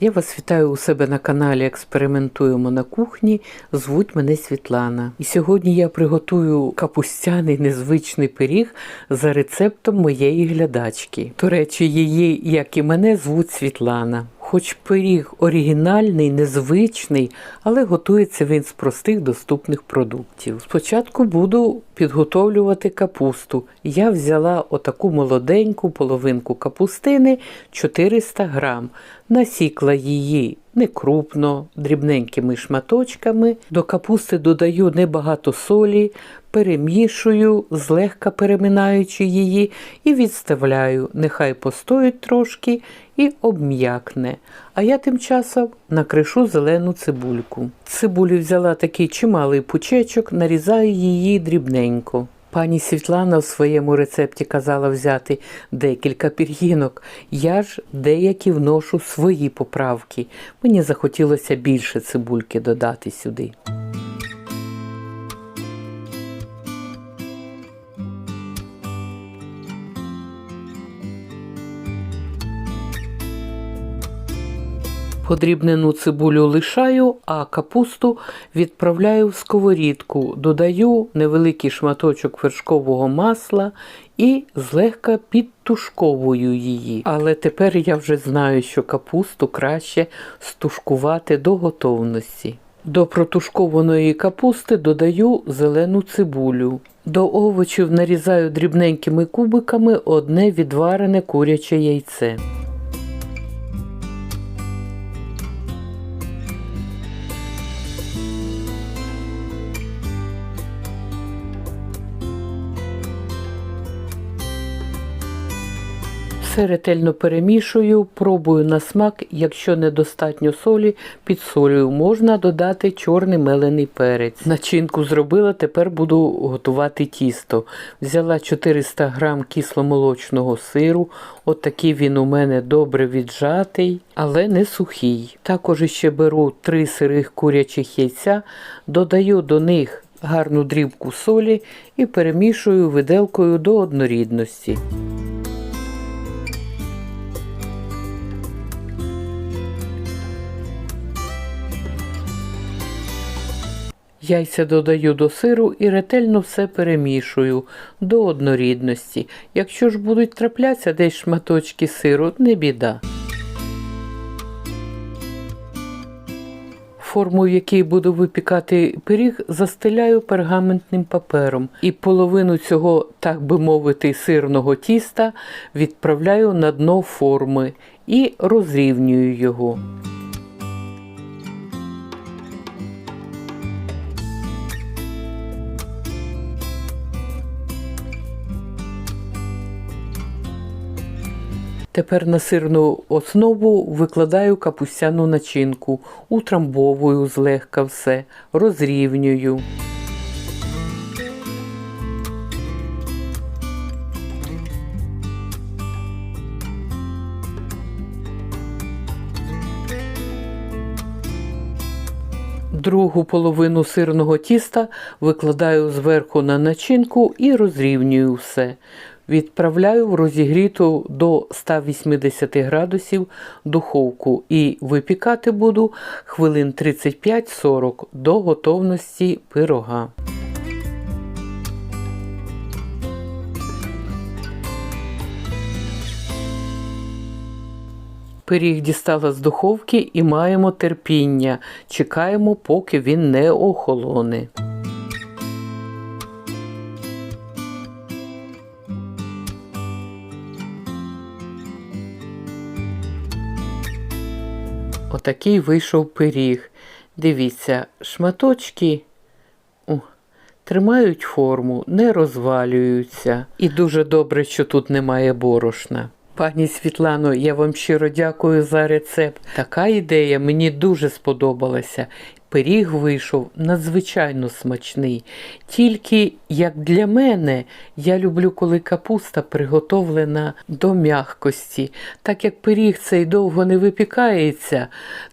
Я вас вітаю у себе на каналі Експериментуємо на кухні. Звуть мене Світлана. І сьогодні я приготую капустяний незвичний пиріг за рецептом моєї глядачки. До речі, її, як і мене, звуть Світлана. Хоч пиріг оригінальний, незвичний, але готується він з простих доступних продуктів. Спочатку буду підготовлювати капусту. Я взяла отаку молоденьку половинку капустини 400 грам. Насікла її не крупно, дрібненькими шматочками. До капусти додаю небагато солі, перемішую, злегка переминаючи її, і відставляю. Нехай постоїть трошки і обм'якне. А я тим часом накришу зелену цибульку. Цибулі взяла такий чималий пучечок, нарізаю її дрібненько. Пані Світлана в своєму рецепті казала взяти декілька пір'їнок. Я ж деякі вношу свої поправки. Мені захотілося більше цибульки додати сюди. Подрібнену цибулю лишаю, а капусту відправляю в сковорідку, додаю невеликий шматочок вершкового масла і злегка підтушковую її. Але тепер я вже знаю, що капусту краще стушкувати до готовності. До протушкованої капусти додаю зелену цибулю. До овочів нарізаю дрібненькими кубиками одне відварене куряче яйце. Все ретельно перемішую, пробую на смак, якщо недостатньо солі, підсолюю. Можна додати чорний мелений перець. Начинку зробила, тепер буду готувати тісто. Взяла 400 грам кисломолочного сиру. От він у мене добре віджатий, але не сухий. Також ще беру 3 сирих курячих яйця, додаю до них гарну дрібку солі і перемішую виделкою до однорідності. Яйця додаю до сиру і ретельно все перемішую до однорідності. Якщо ж будуть траплятися десь шматочки сиру, не біда. Форму, в якій буду випікати пиріг, застеляю пергаментним папером і половину цього, так би мовити, сирного тіста відправляю на дно форми і розрівнюю його. Тепер на сирну основу викладаю капустяну начинку, утрамбовую злегка все, розрівнюю. Другу половину сирного тіста викладаю зверху на начинку і розрівнюю все. Відправляю в розігріту до 180 градусів духовку і випікати буду хвилин 35-40 до готовності пирога. Пиріг дістала з духовки і маємо терпіння. Чекаємо, поки він не охолоне. Отакий вийшов пиріг. Дивіться, шматочки о, тримають форму, не розвалюються. І дуже добре, що тут немає борошна. Пані Світлано, я вам щиро дякую за рецепт. Така ідея мені дуже сподобалася. Пиріг вийшов надзвичайно смачний. Тільки, як для мене, я люблю, коли капуста приготовлена до м'якості. Так як пиріг цей довго не випікається,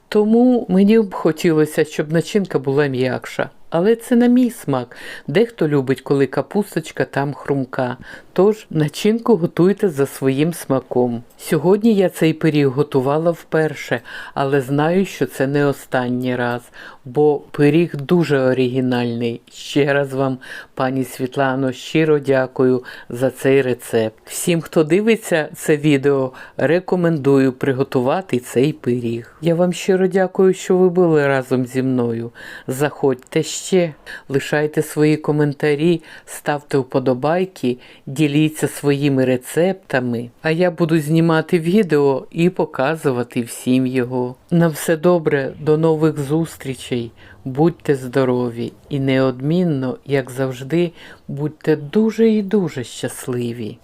тому мені б хотілося, щоб начинка була м'якша. Але це на мій смак. Дехто любить, коли капусточка там хрумка. Тож начинку готуйте за своїм смаком. Сьогодні я цей пиріг готувала вперше, але знаю, що це не останній раз, бо пиріг дуже оригінальний. Ще раз вам, пані Світлано, щиро дякую за цей рецепт. Всім, хто дивиться це відео, рекомендую приготувати цей пиріг. Я вам щиро дякую, що ви були разом зі мною. Заходьте ще, лишайте свої коментарі, ставте вподобайки, діліться своїми рецептами. А я буду знімати відео і показувати всім його. На все добре, до нових зустрічей. Будьте здорові і неодмінно, як завжди, будьте дуже і дуже щасливі.